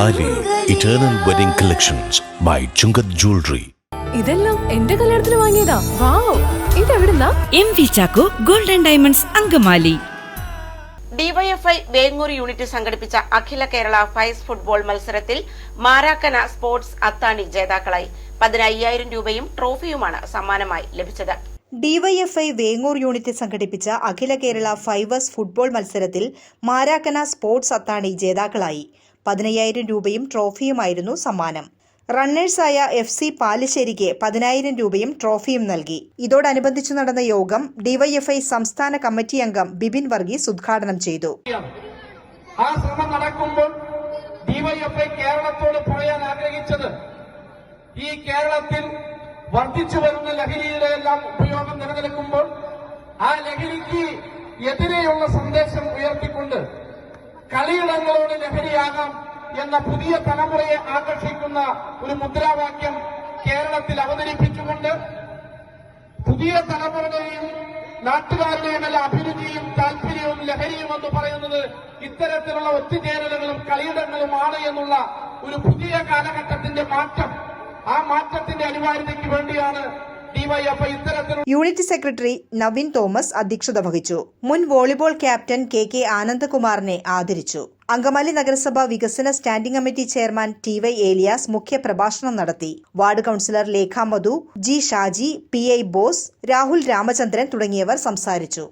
Eternal Wedding കളക്ഷൻസ് ബൈ Chungat Jewelry. ഇതെല്ലാം എന്റെ കല്യാണത്തിന് വാങ്ങിയതാ. Wow ഇതെവിടുന്നാ? M V Chacko golden diamonds Angamaly. DYFI Vengoor unit സംഘടിപ്പിച്ച അഖില കേരള ഫൈസ് ഫുട്ബോൾ മത്സരത്തിൽ മാരാക്കന സ്പോർട്സ് അത്താണി ജേതാക്കളായി. പതിനയ്യായിരം രൂപയും ട്രോഫിയുമാണ് സമ്മാനമായി ലഭിച്ചത്. ഡിവൈഎഫ്ഐ വേങ്ങൂർ യൂണിറ്റ് സംഘടിപ്പിച്ച അഖില കേരള ഫൈവേഴ്സ് ഫുട്ബോൾ മത്സരത്തിൽ മാരാക്കന സ്പോർട്സ് അത്താണി ജേതാക്കളായി. പതിനയ്യായിരം രൂപയും ട്രോഫിയുമായിരുന്നു സമ്മാനം. റണ്ണേഴ്സായ എഫ് സി പാലശ്ശേരിക്ക് പതിനായിരം രൂപയും ട്രോഫിയും നൽകി. ഇതോടനുബന്ധിച്ചു നടന്ന യോഗം ഡിവൈഎഫ്ഐ സംസ്ഥാന കമ്മിറ്റി അംഗം ബിബിൻ വർഗീസ് ഉദ്ഘാടനം ചെയ്തു. ആ ശ്രമം നടക്കുമ്പോൾ ഡിവൈഎഫ്ഐ കേരളത്തോട് പറയാൻ ആഗ്രഹിച്ചത് ഈ കേരളത്തിൽ വർദ്ധിച്ചു വരുന്ന ലഹരിയുടെ എല്ലാം ഉപയോഗം നിലനിൽക്കുമ്പോൾ ആ ലഹരിക്ക് എതിരെയുള്ള സന്ദേശം ഉയർത്തിക്കൊണ്ട് കളിയിടങ്ങളോട് ലഹരിയാകാം എന്ന പുതിയ തലമുറയെ ആകർഷിക്കുന്ന ഒരു മുദ്രാവാക്യം കേരളത്തിൽ അവതരിപ്പിച്ചുകൊണ്ട് പുതിയ തലമുറയുടെയും നാട്ടുകാരുടെയും എല്ലാ അഭിരുചിയും താല്പര്യവും ലഹരിയും എന്ന് പറയുന്നത് ഇത്തരത്തിലുള്ള ഒത്തുചേരലുകളും കളിയിടങ്ങളുമാണ് എന്നുള്ള ഒരു പുതിയ കാലഘട്ടത്തിന്റെ മാറ്റം ആ മാറ്റത്തിന്റെ അനിവാര്യതയ്ക്ക് വേണ്ടിയാണ് യൂണിറ്റ് സെക്രട്ടറി നവീൻ തോമസ് അധ്യക്ഷത വഹിച്ചു. മുൻ വോളിബോൾ ക്യാപ്റ്റൻ കെ കെ ആനന്ദകുമാറിനെ ആദരിച്ചു. അങ്കമാലി നഗരസഭ വികസന standing committee chairman T Y Elias മുഖ്യ പ്രഭാഷണം നടത്തി. Ward councillor Lekha Madhu G Shaji P I Bose Rahul Ramachandran തുടങ്ങിയവർ സംസാരിച്ചു.